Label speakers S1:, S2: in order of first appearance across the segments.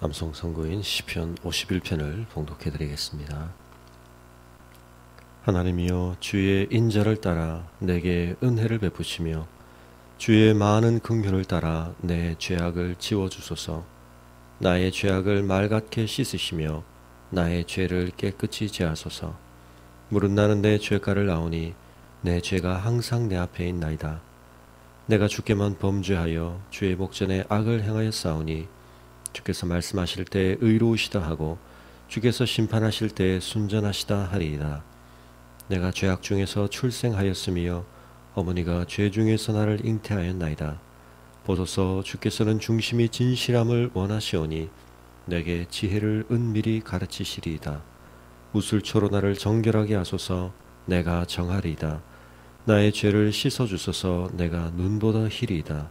S1: 암송 선고인 시편 51편을 봉독해 드리겠습니다. 하나님이여 주의 인자를 따라 내게 은혜를 베푸시며 주의 많은 긍휼을 따라 내 죄악을 지워 주소서. 나의 죄악을 맑게 씻으시며 나의 죄를 깨끗이 제하소서. 물은 나는 내 죄가를 나오니 내 죄가 항상 내 앞에 있나이다. 내가 주께만 범죄하여 주의 목전에 악을 행하여 싸우니 주께서 말씀하실 때 의로우시다 하고 주께서 심판하실 때 순전하시다 하리이다. 내가 죄악 중에서 출생하였으며 어머니가 죄 중에서 나를 잉태하였나이다. 보소서 주께서는 중심이 진실함을 원하시오니 내게 지혜를 은밀히 가르치시리이다. 우슬초로 나를 정결하게 하소서 내가 정하리이다. 나의 죄를 씻어 주소서 내가 눈보다 희리이다.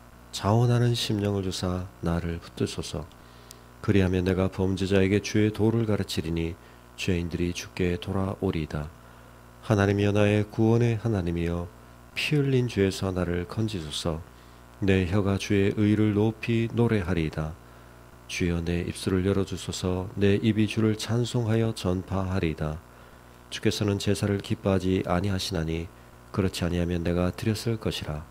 S1: 자원하는 심령을 주사 나를 붙드소서. 그리하면 내가 범죄자에게 주의 도를 가르치리니 죄인들이 주께 돌아오리이다. 하나님이여 나의 구원의 하나님이여 피 흘린 죄에서 나를 건지소서. 내 혀가 주의 의를 높이 노래하리이다. 주여 내 입술을 열어주소서 내 입이 주를 찬송하여 전파하리이다. 주께서는 제사를 기뻐하지 아니하시나니 그렇지 아니하면 내가 드렸을 것이라.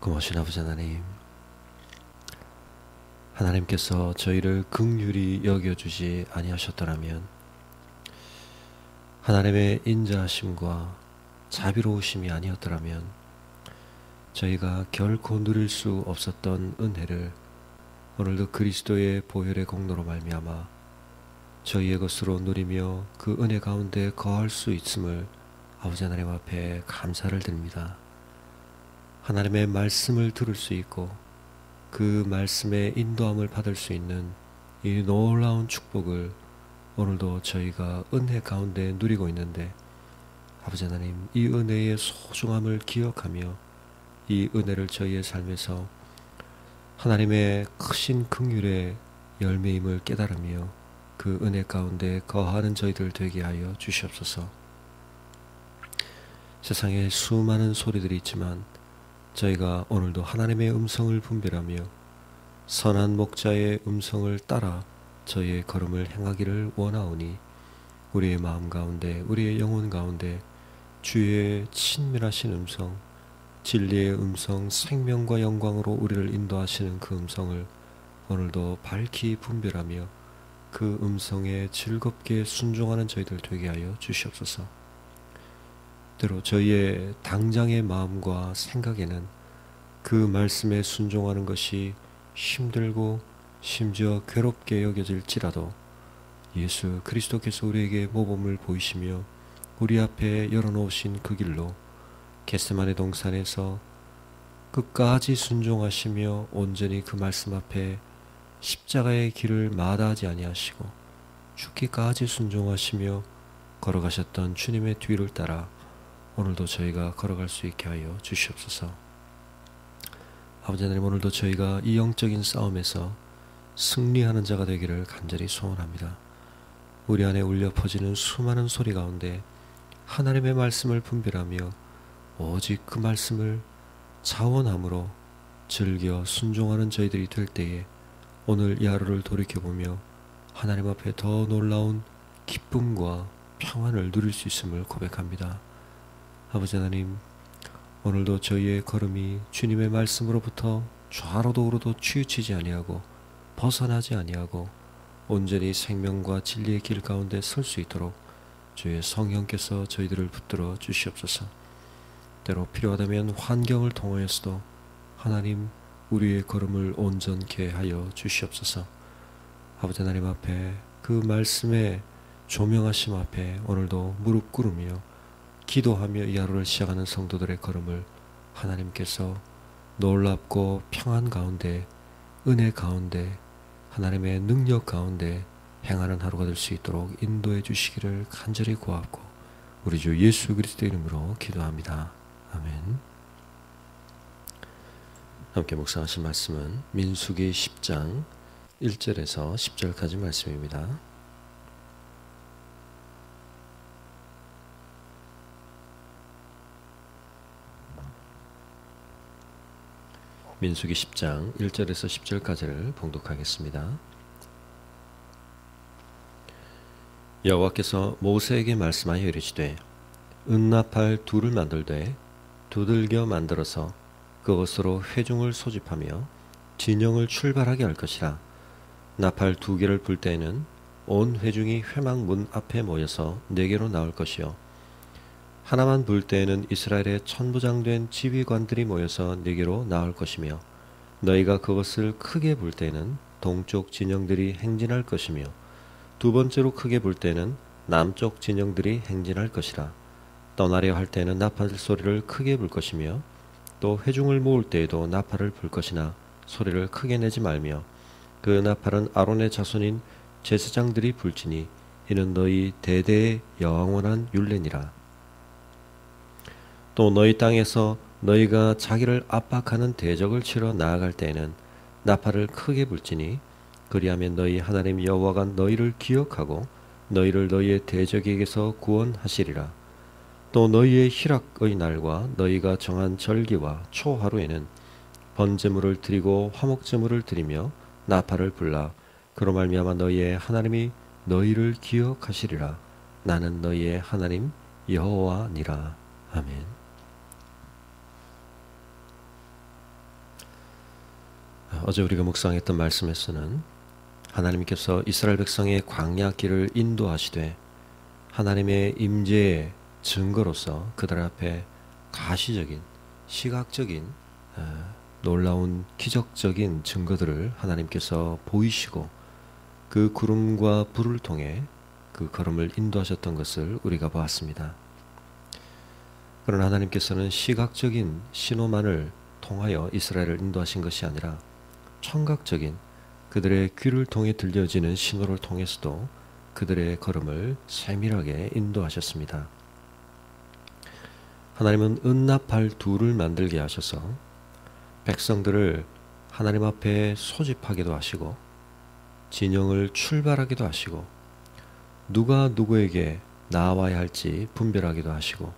S1: 고마우신 아버지 하나님 하나님께서 저희를 극률이 여겨주지 아니하셨더라면 하나님의 인자하심과 자비로우심이 아니었더라면 저희가 결코 누릴 수 없었던 은혜를 오늘도 그리스도의 보혈의 공로로 말미암아 저희의 것으로 누리며 그 은혜 가운데 거할 수 있음을 아버지 하나님 앞에 감사를 드립니다. 하나님의 말씀을 들을 수 있고 그 말씀의 인도함을 받을 수 있는 이 놀라운 축복을 오늘도 저희가 은혜 가운데 누리고 있는데 아버지 하나님 이 은혜의 소중함을 기억하며 이 은혜를 저희의 삶에서 하나님의 크신 긍휼의 열매임을 깨달으며 그 은혜 가운데 거하는 저희들 되게 하여 주시옵소서. 세상에 수많은 소리들이 있지만 저희가 오늘도 하나님의 음성을 분별하며 선한 목자의 음성을 따라 저희의 걸음을 행하기를 원하오니 우리의 마음 가운데 우리의 영혼 가운데 주의 친밀하신 음성 진리의 음성 생명과 영광으로 우리를 인도하시는 그 음성을 오늘도 밝히 분별하며 그 음성에 즐겁게 순종하는 저희들 되게 하여 주시옵소서. 때로 저희의 당장의 마음과 생각에는 그 말씀에 순종하는 것이 힘들고 심지어 괴롭게 여겨질지라도 예수 그리스도께서 우리에게 모범을 보이시며 우리 앞에 열어놓으신 그 길로 겟세만의 동산에서 끝까지 순종하시며 온전히 그 말씀 앞에 십자가의 길을 마다하지 아니하시고 죽기까지 순종하시며 걸어가셨던 주님의 뒤를 따라 오늘도 저희가 걸어갈 수 있게 하여 주시옵소서. 아버지 하나님 오늘도 저희가 이 영적인 싸움에서 승리하는 자가 되기를 간절히 소원합니다. 우리 안에 울려 퍼지는 수많은 소리 가운데 하나님의 말씀을 분별하며 오직 그 말씀을 자원함으로 즐겨 순종하는 저희들이 될 때에 오늘 이 하루를 돌이켜보며 하나님 앞에 더 놀라운 기쁨과 평안을 누릴 수 있음을 고백합니다. 아버지 하나님, 오늘도 저희의 걸음이 주님의 말씀으로부터 좌로도 우로도 치우치지 아니하고 벗어나지 아니하고 온전히 생명과 진리의 길 가운데 설 수 있도록 주의 성령께서 저희들을 붙들어 주시옵소서. 때로 필요하다면 환경을 통하여서도 하나님 우리의 걸음을 온전케 하여 주시옵소서. 아버지 하나님 앞에 그 말씀의 조명하심 앞에 오늘도 무릎 꿇으며 기도하며 이 하루를 시작하는 성도들의 걸음을 하나님께서 놀랍고 평안 가운데 은혜 가운데 하나님의 능력 가운데 행하는 하루가 될 수 있도록 인도해 주시기를 간절히 구하고 우리 주 예수 그리스도 이름으로 기도합니다. 아멘. 함께 묵상하신 말씀은 민수기 10장 1절에서 10절까지 말씀입니다. 민수기 10장 1절에서 10절까지를 봉독하겠습니다. 여호와께서 모세에게 말씀하여 이르시되 은나팔 둘을 만들되 두들겨 만들어서 그것으로 회중을 소집하며 진영을 출발하게 할 것이라 나팔 두 개를 불 때에는 온 회중이 회막 문 앞에 모여서 네 개로 나올 것이요 하나만 불 때에는 이스라엘의 천부장된 지휘관들이 모여서 네개로 나올 것이며 너희가 그것을 크게 불 때는 동쪽 진영들이 행진할 것이며 두 번째로 크게 불 때는 남쪽 진영들이 행진할 것이라. 떠나려 할 때는 나팔 소리를 크게 불 것이며 또 회중을 모을 때에도 나팔을 불 것이나 소리를 크게 내지 말며 그 나팔은 아론의 자손인 제사장들이 불지니 이는 너희 대대의 영원한 율례니라 또 너희 땅에서 너희가 자기를 압박하는 대적을 치러 나아갈 때에는 나팔을 크게 불지니 그리하면 너희 하나님 여호와가 너희를 기억하고 너희를 너희의 대적에게서 구원하시리라. 또 너희의 희락의 날과 너희가 정한 절기와 초하루에는 번제물을 드리고 화목제물을 드리며 나팔을 불라 그로 말미암아 너희의 하나님이 너희를 기억하시리라. 나는 너희의 하나님 여호와니라. 아멘. 어제 우리가 묵상했던 말씀에서는 하나님께서 이스라엘 백성의 광야 길을 인도하시되 하나님의 임재의 증거로서 그들 앞에 가시적인 시각적인 놀라운 기적적인 증거들을 하나님께서 보이시고 그 구름과 불을 통해 그 걸음을 인도하셨던 것을 우리가 보았습니다. 그러나 하나님께서는 시각적인 신호만을 통하여 이스라엘을 인도하신 것이 아니라 청각적인 그들의 귀를 통해 들려지는 신호를 통해서도 그들의 걸음을 세밀하게 인도하셨습니다. 하나님은 은나팔 둘을 만들게 하셔서 백성들을 하나님 앞에 소집하기도 하시고 진영을 출발하기도 하시고 누가 누구에게 나와야 할지 분별하기도 하시고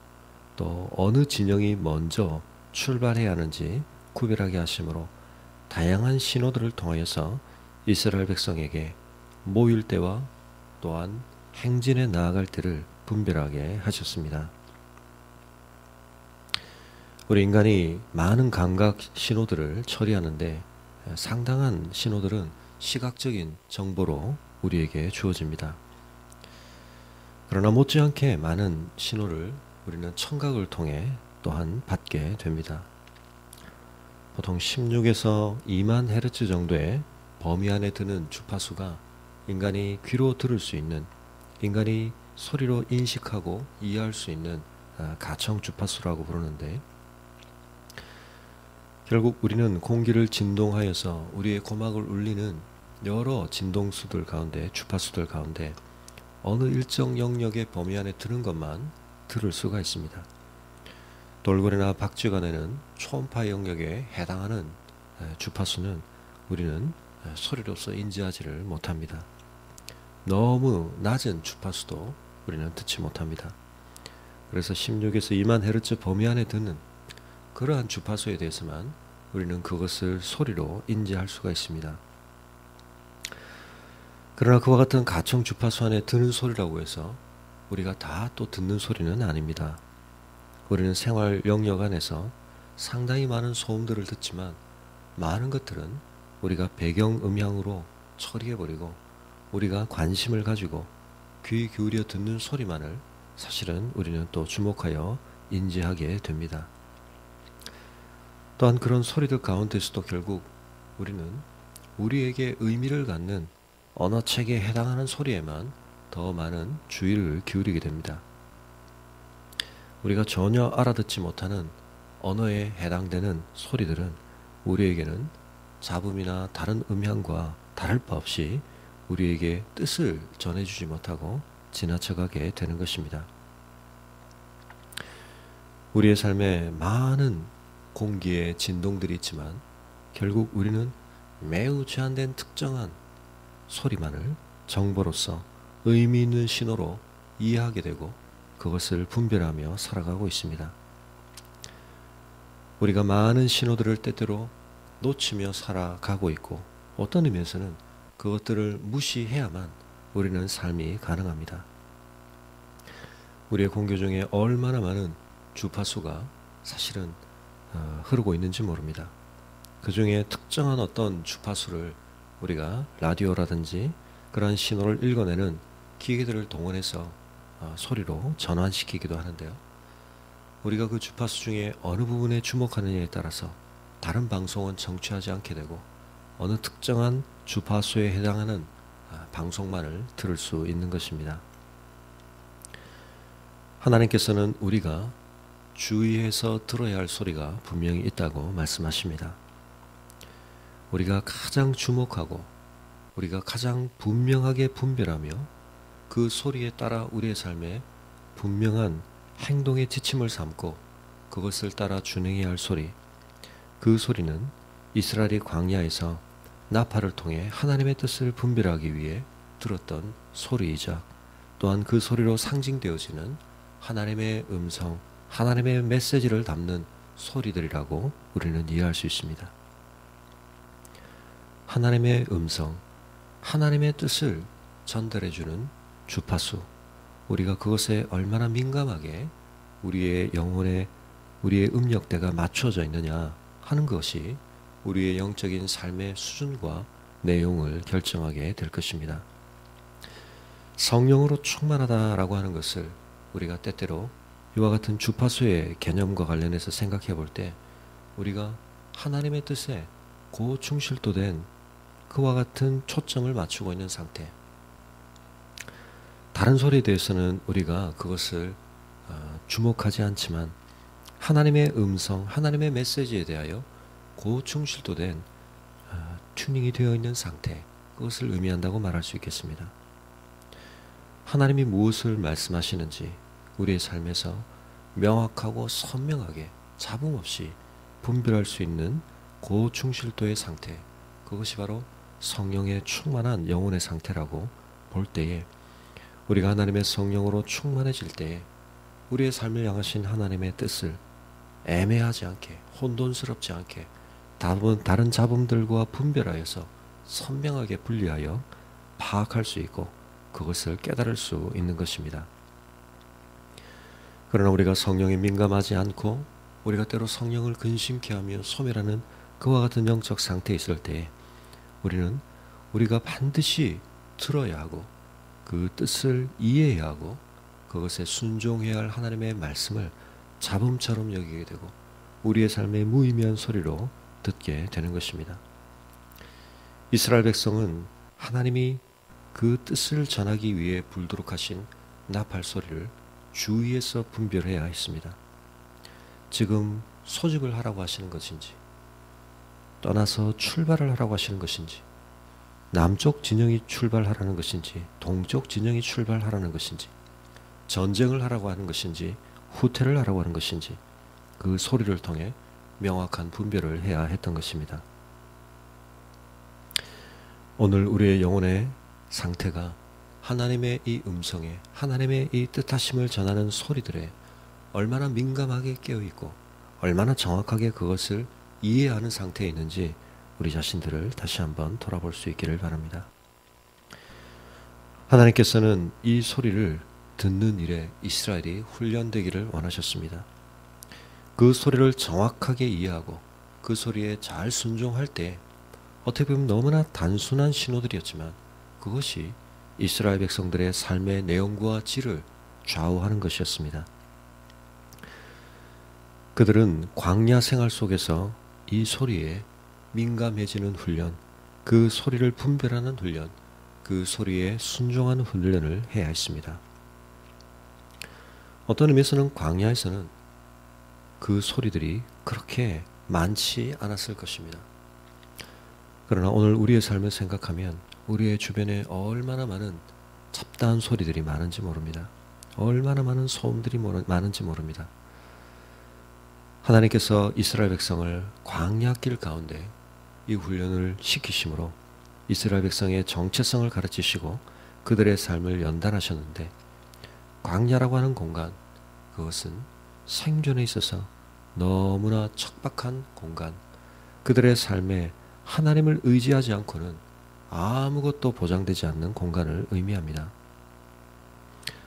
S1: 또 어느 진영이 먼저 출발해야 하는지 구별하게 하심으로 다양한 신호들을 통하여서 이스라엘 백성에게 모일 때와 또한 행진에 나아갈 때를 분별하게 하셨습니다. 우리 인간이 많은 감각 신호들을 처리하는데 상당한 신호들은 시각적인 정보로 우리에게 주어집니다. 그러나 못지않게 많은 신호를 우리는 청각을 통해 또한 받게 됩니다. 보통 16에서 2만 헤르츠 정도의 범위 안에 드는 주파수가 인간이 귀로 들을 수 있는 인간이 소리로 인식하고 이해할 수 있는 아, 가청 주파수라고 부르는데 결국 우리는 공기를 진동하여서 우리의 고막을 울리는 여러 진동수들 가운데 주파수들 가운데 어느 일정 영역의 범위 안에 드는 것만 들을 수가 있습니다. 돌고래나 박쥐간에는 초음파 영역에 해당하는 주파수는 우리는 소리로서 인지하지를 못합니다. 너무 낮은 주파수도 우리는 듣지 못합니다. 그래서 16에서 2만 헤르츠 범위 안에 드는 그러한 주파수에 대해서만 우리는 그것을 소리로 인지할 수가 있습니다. 그러나 그와 같은 가청 주파수 안에 드는 소리라고 해서 우리가 다 또 듣는 소리는 아닙니다. 우리는 생활 영역 안에서 상당히 많은 소음들을 듣지만 많은 것들은 우리가 배경 음향으로 처리해버리고 우리가 관심을 가지고 귀 기울여 듣는 소리만을 사실은 우리는 또 주목하여 인지하게 됩니다. 또한 그런 소리들 가운데서도 결국 우리는 우리에게 의미를 갖는 언어책에 해당하는 소리에만 더 많은 주의를 기울이게 됩니다. 우리가 전혀 알아듣지 못하는 언어에 해당되는 소리들은 우리에게는 잡음이나 다른 음향과 다를 바 없이 우리에게 뜻을 전해주지 못하고 지나쳐가게 되는 것입니다. 우리의 삶에 많은 공기의 진동들이 있지만 결국 우리는 매우 제한된 특정한 소리만을 정보로서 의미 있는 신호로 이해하게 되고 그것을 분별하며 살아가고 있습니다. 우리가 많은 신호들을 때때로 놓치며 살아가고 있고 어떤 의미에서는 그것들을 무시해야만 우리는 삶이 가능합니다. 우리의 공교 중에 얼마나 많은 주파수가 사실은 어, 흐르고 있는지 모릅니다. 그 중에 특정한 어떤 주파수를 우리가 라디오라든지 그러한 신호를 읽어내는 기계들을 동원해서 어, 소리로 전환시키기도 하는데요. 우리가 그 주파수 중에 어느 부분에 주목하느냐에 따라서 다른 방송은 정취하지 않게 되고 어느 특정한 주파수에 해당하는 아, 방송만을 들을 수 있는 것입니다. 하나님께서는 우리가 주의해서 들어야 할 소리가 분명히 있다고 말씀하십니다. 우리가 가장 주목하고 우리가 가장 분명하게 분별하며 그 소리에 따라 우리의 삶에 분명한 행동의 지침을 삼고 그것을 따라 준행해야 할 소리. 그 소리는 이스라엘이 광야에서 나팔을 통해 하나님의 뜻을 분별하기 위해 들었던 소리이자 또한 그 소리로 상징되어지는 하나님의 음성, 하나님의 메시지를 담는 소리들이라고 우리는 이해할 수 있습니다. 하나님의 음성, 하나님의 뜻을 전달해주는 주파수, 우리가 그것에 얼마나 민감하게 우리의 영혼에 우리의 음역대가 맞춰져 있느냐 하는 것이 우리의 영적인 삶의 수준과 내용을 결정하게 될 것입니다. 성령으로 충만하다라고 하는 것을 우리가 때때로 이와 같은 주파수의 개념과 관련해서 생각해 볼 때 우리가 하나님의 뜻에 고충실도된 그와 같은 초점을 맞추고 있는 상태. 다른 소리에 대해서는 우리가 그것을 어, 주목하지 않지만 하나님의 음성, 하나님의 메시지에 대하여 고충실도된 어, 튜닝이 되어 있는 상태, 그것을 의미한다고 말할 수 있겠습니다. 하나님이 무엇을 말씀하시는지 우리의 삶에서 명확하고 선명하게 잡음 없이 분별할 수 있는 고충실도의 상태, 그것이 바로 성령의 충만한 영혼의 상태라고 볼 때에 우리가 하나님의 성령으로 충만해질 때에 우리의 삶을 향하신 하나님의 뜻을 애매하지 않게 혼돈스럽지 않게 다른 다른 잡음들과 분별하여서 선명하게 분리하여 파악할 수 있고 그것을 깨달을 수 있는 것입니다. 그러나 우리가 성령에 민감하지 않고 우리가 때로 성령을 근심케 하며 소멸하는 그와 같은 영적 상태에 있을 때 우리는 우리가 반드시 들어야 하고 그 뜻을 이해해야 하고 그것에 순종해야 할 하나님의 말씀을 잡음처럼 여기게 되고 우리의 삶의 무의미한 소리로 듣게 되는 것입니다. 이스라엘 백성은 하나님이 그 뜻을 전하기 위해 불도록 하신 나팔 소리를 주위에서 분별해야 했습니다. 지금 소집을 하라고 하시는 것인지 떠나서 출발을 하라고 하시는 것인지 남쪽 진영이 출발하라는 것인지 동쪽 진영이 출발하라는 것인지 전쟁을 하라고 하는 것인지 후퇴를 하라고 하는 것인지 그 소리를 통해 명확한 분별을 해야 했던 것입니다. 오늘 우리의 영혼의 상태가 하나님의 이 음성에 하나님의 이 뜻하심을 전하는 소리들에 얼마나 민감하게 깨어 있고 얼마나 정확하게 그것을 이해하는 상태에 있는지 우리 자신들을 다시 한번 돌아볼 수 있기를 바랍니다. 하나님께서는 이 소리를 듣는 일에 이스라엘이 훈련되기를 원하셨습니다. 그 소리를 정확하게 이해하고 그 소리에 잘 순종할 때 어떻게 보면 너무나 단순한 신호들이었지만 그것이 이스라엘 백성들의 삶의 내용과 질을 좌우하는 것이었습니다. 그들은 광야 생활 속에서 이 소리에 민감해지는 훈련, 그 소리를 분별하는 훈련, 그 소리에 순종하는 훈련을 해야 했습니다. 어떤 의미에서는 광야에서는 그 소리들이 그렇게 많지 않았을 것입니다. 그러나 오늘 우리의 삶을 생각하면 우리의 주변에 얼마나 많은 잡다한 소리들이 많은지 모릅니다. 얼마나 많은 소음들이 많은지 모릅니다. 하나님께서 이스라엘 백성을 광야길 가운데 이 훈련을 시키심으로 이스라엘 백성의 정체성을 가르치시고 그들의 삶을 연단하셨는데 광야라고 하는 공간 그것은 생존에 있어서 너무나 척박한 공간 그들의 삶에 하나님을 의지하지 않고는 아무것도 보장되지 않는 공간을 의미합니다.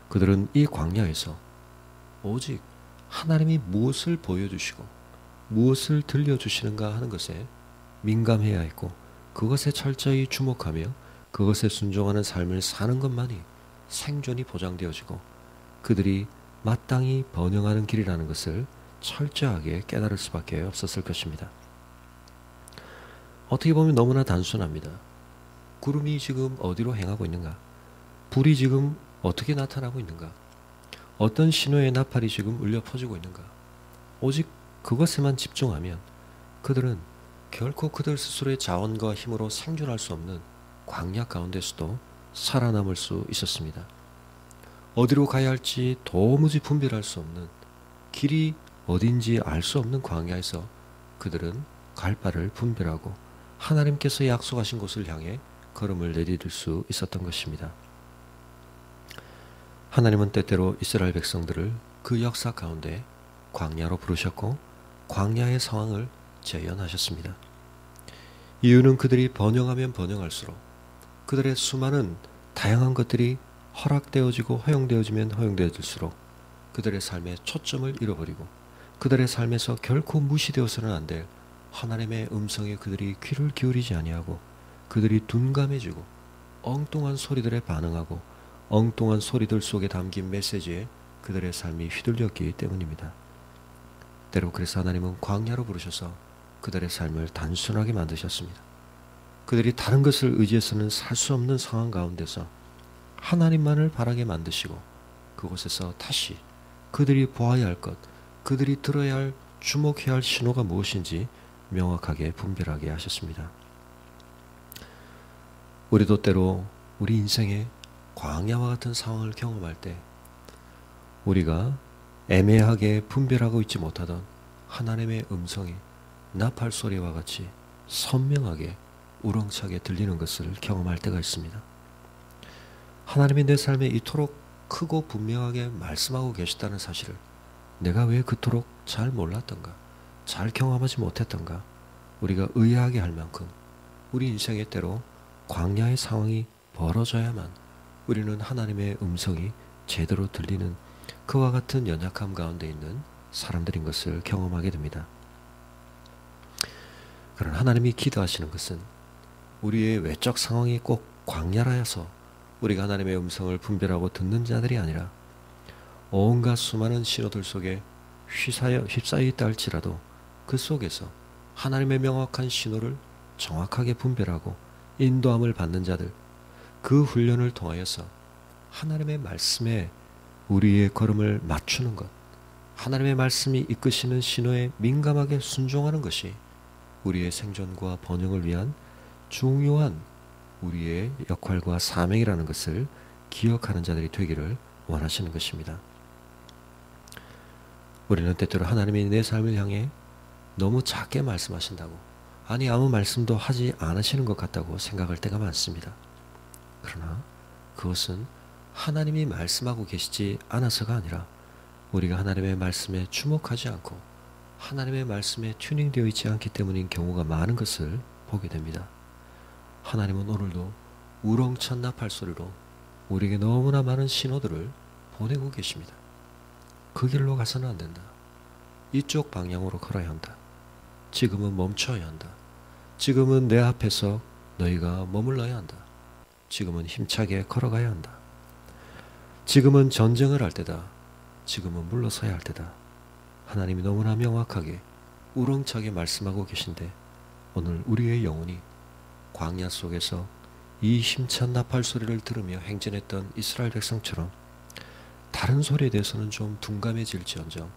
S1: 그들은 이 광야에서 오직 하나님이 무엇을 보여주시고 무엇을 들려주시는가 하는 것에 민감해야 했고 그것에 철저히 주목하며 그것에 순종하는 삶을 사는 것만이 생존이 보장되어지고 그들이 마땅히 번영하는 길이라는 것을 철저하게 깨달을 수밖에 없었을 것입니다. 어떻게 보면 너무나 단순합니다. 구름이 지금 어디로 행하고 있는가? 불이 지금 어떻게 나타나고 있는가? 어떤 신호의 나팔이 지금 울려 퍼지고 있는가? 오직 그것에만 집중하면 그들은 결코 그들 스스로의 자원과 힘으로 생존할 수 없는 광야 가운데서도 살아남을 수 있었습니다. 어디로 가야 할지 도무지 분별할 수 없는 길이 어딘지 알 수 없는 광야에서 그들은 갈 바를 분별하고 하나님께서 약속하신 곳을 향해 걸음을 내디딜 수 있었던 것입니다. 하나님은 때때로 이스라엘 백성들을 그 역사 가운데 광야로 부르셨고 광야의 상황을 재현하셨습니다. 이유는 그들이 번영하면 번영할수록 그들의 수많은 다양한 것들이 허락되어지고 허용되어지면 허용되어질수록 그들의 삶의 초점을 잃어버리고 그들의 삶에서 결코 무시되어서는 안 될 하나님의 음성에 그들이 귀를 기울이지 아니하고 그들이 둔감해지고 엉뚱한 소리들에 반응하고 엉뚱한 소리들 속에 담긴 메시지에 그들의 삶이 휘둘렸기 때문입니다. 때로 그래서 하나님은 광야로 부르셔서 그들의 삶을 단순하게 만드셨습니다. 그들이 다른 것을 의지해서는 살 수 없는 상황 가운데서 하나님만을 바라게 만드시고 그곳에서 다시 그들이 보아야 할 것, 그들이 들어야 할 주목해야 할 신호가 무엇인지 명확하게 분별하게 하셨습니다. 우리도 때로 우리 인생의 광야와 같은 상황을 경험할 때 우리가 애매하게 분별하고 있지 못하던 하나님의 음성이 나팔 소리와 같이 선명하게 우렁차게 들리는 것을 경험할 때가 있습니다. 하나님이 내 삶에 이토록 크고 분명하게 말씀하고 계시다는 사실을 내가 왜 그토록 잘 몰랐던가, 잘 경험하지 못했던가, 우리가 의아하게 할 만큼 우리 인생의 때로 광야의 상황이 벌어져야만 우리는 하나님의 음성이 제대로 들리는 그와 같은 연약함 가운데 있는 사람들인 것을 경험하게 됩니다. 그런 하나님이 기도하시는 것은 우리의 외적 상황이 꼭 광야라여서 우리가 하나님의 음성을 분별하고 듣는 자들이 아니라 온갖 수많은 신호들 속에 휘사여, 휩싸여 있다 할지라도 그 속에서 하나님의 명확한 신호를 정확하게 분별하고 인도함을 받는 자들 그 훈련을 통하여서 하나님의 말씀에 우리의 걸음을 맞추는 것 하나님의 말씀이 이끄시는 신호에 민감하게 순종하는 것이 우리의 생존과 번영을 위한 중요한 우리의 역할과 사명이라는 것을 기억하는 자들이 되기를 원하시는 것입니다. 우리는 때때로 하나님이 내 삶을 향해 너무 작게 말씀하신다고, 아니, 아무 말씀도 하지 않으시는 것 같다고 생각할 때가 많습니다. 그러나 그것은 하나님이 말씀하고 계시지 않아서가 아니라 우리가 하나님의 말씀에 주목하지 않고 하나님의 말씀에 튜닝되어 있지 않기 때문인 경우가 많은 것을 보게 됩니다. 하나님은 오늘도 우렁찬 나팔 소리로 우리에게 너무나 많은 신호들을 보내고 계십니다. 그 길로 가서는 안 된다. 이쪽 방향으로 걸어야 한다. 지금은 멈춰야 한다. 지금은 내 앞에서 너희가 머물러야 한다. 지금은 힘차게 걸어가야 한다. 지금은 전쟁을 할 때다. 지금은 물러서야 할 때다. 하나님이 너무나 명확하게 우렁차게 말씀하고 계신데 오늘 우리의 영혼이 광야 속에서 이 힘찬 나팔 소리를 들으며 행진했던 이스라엘 백성처럼 다른 소리에 대해서는 좀 둔감해질지언정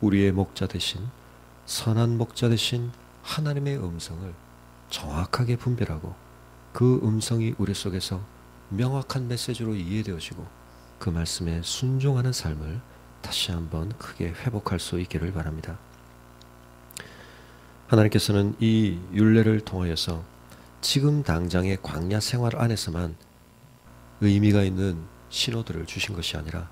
S1: 우리의 목자 대신 선한 목자 대신 하나님의 음성을 정확하게 분별하고 그 음성이 우리 속에서 명확한 메시지로 이해되어지고 그 말씀에 순종하는 삶을 다시 한번 크게 회복할 수 있기를 바랍니다. 하나님께서는 이 율례를 통하여서 지금 당장의 광야 생활 안에서만 의미가 있는 신호들을 주신 것이 아니라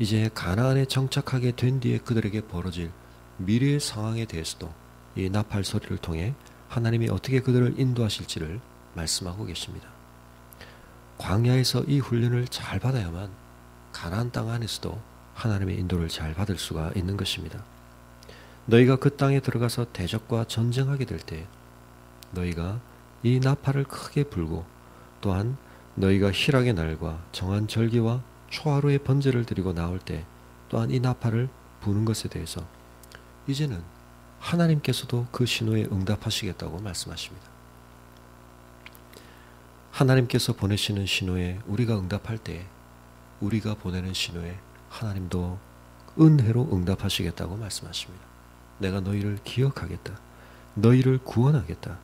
S1: 이제 가나안에 정착하게 된 뒤에 그들에게 벌어질 미래의 상황에 대해서도 이 나팔 소리를 통해 하나님이 어떻게 그들을 인도하실지를 말씀하고 계십니다. 광야에서 이 훈련을 잘 받아야만 가나안 땅 안에서도 하나님의 인도를 잘 받을 수가 있는 것입니다. 너희가 그 땅에 들어가서 대적과 전쟁하게 될 때 너희가 이 나팔을 크게 불고 또한 너희가 희락의 날과 정한 절기와 초하루의 번제를 드리고 나올 때 또한 이 나팔을 부는 것에 대해서 이제는 하나님께서도 그 신호에 응답하시겠다고 말씀하십니다. 하나님께서 보내시는 신호에 우리가 응답할 때 우리가 보내는 신호에 하나님도 은혜로 응답하시겠다고 말씀하십니다. 내가 너희를 기억하겠다. 너희를 구원하겠다.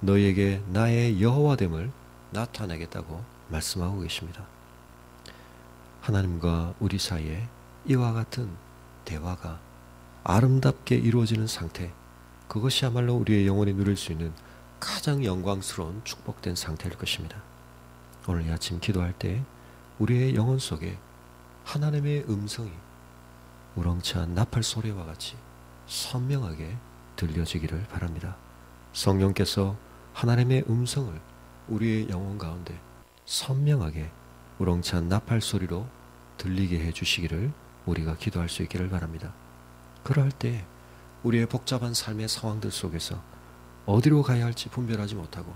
S1: 너희에게 나의 여호와됨을 나타내겠다고 말씀하고 계십니다. 하나님과 우리 사이에 이와 같은 대화가 아름답게 이루어지는 상태, 그것이야말로 우리의 영혼이 누릴 수 있는 가장 영광스러운 축복된 상태일 것입니다. 오늘 아침 기도할 때 우리의 영혼 속에 하나님의 음성이 우렁찬 나팔 소리와 같이 선명하게 들려지기를 바랍니다. 성령께서 하나님의 음성을 우리의 영혼 가운데 선명하게 우렁찬 나팔 소리로 들리게 해 주시기를 우리가 기도할 수 있기를 바랍니다. 그럴 때 우리의 복잡한 삶의 상황들 속에서 어디로 가야 할지 분별하지 못하고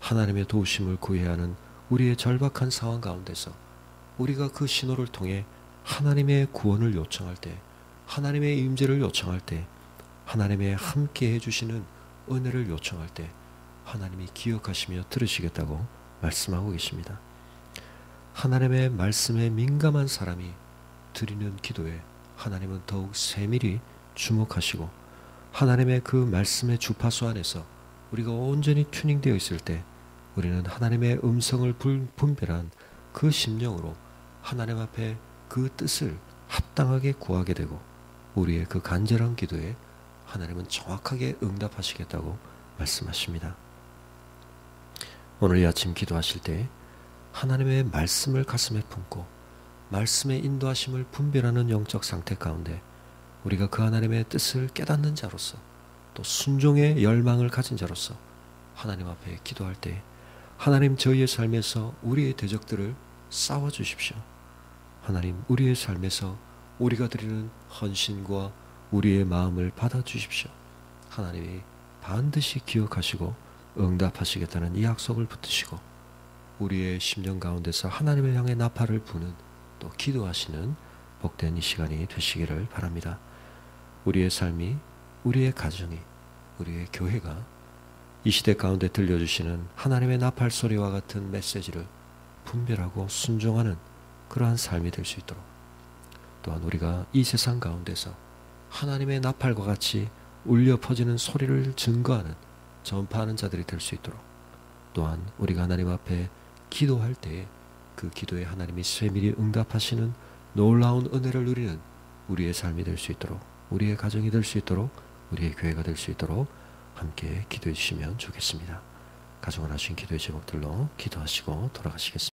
S1: 하나님의 도우심을 구해야 하는 우리의 절박한 상황 가운데서 우리가 그 신호를 통해 하나님의 구원을 요청할 때 하나님의 임재를 요청할 때 하나님의 함께 해주시는 은혜를 요청할 때 하나님이 기억하시며 들으시겠다고 말씀하고 계십니다. 하나님의 말씀에 민감한 사람이 드리는 기도에 하나님은 더욱 세밀히 주목하시고 하나님의 그 말씀의 주파수 안에서 우리가 온전히 튜닝되어 있을 때 우리는 하나님의 음성을 분별한 그 심령으로 하나님 앞에 그 뜻을 합당하게 구하게 되고 우리의 그 간절한 기도에 하나님은 정확하게 응답하시겠다고 말씀하십니다. 오늘 이 아침 기도하실 때 하나님의 말씀을 가슴에 품고 말씀의 인도하심을 분별하는 영적 상태 가운데 우리가 그 하나님의 뜻을 깨닫는 자로서 또 순종의 열망을 가진 자로서 하나님 앞에 기도할 때 하나님 저희의 삶에서 우리의 대적들을 싸워 주십시오. 하나님 우리의 삶에서 우리가 드리는 헌신과 우리의 마음을 받아 주십시오. 하나님이 반드시 기억하시고 응답하시겠다는 이 약속을 붙드시고 우리의 심령 가운데서 하나님을 향해 나팔을 부는 또 기도하시는 복된 이 시간이 되시기를 바랍니다. 우리의 삶이 우리의 가정이 우리의 교회가 이 시대 가운데 들려주시는 하나님의 나팔 소리와 같은 메시지를 분별하고 순종하는 그러한 삶이 될 수 있도록 또한 우리가 이 세상 가운데서 하나님의 나팔과 같이 울려 퍼지는 소리를 증거하는 전파하는 자들이 될 수 있도록 또한 우리가 하나님 앞에 기도할 때에 그 기도에 하나님이 세밀히 응답하시는 놀라운 은혜를 누리는 우리의 삶이 될 수 있도록 우리의 가정이 될 수 있도록 우리의 교회가 될 수 있도록 함께 기도해 주시면 좋겠습니다. 가정을 하신 기도의 제목들로 기도하시고 돌아가시겠습니다.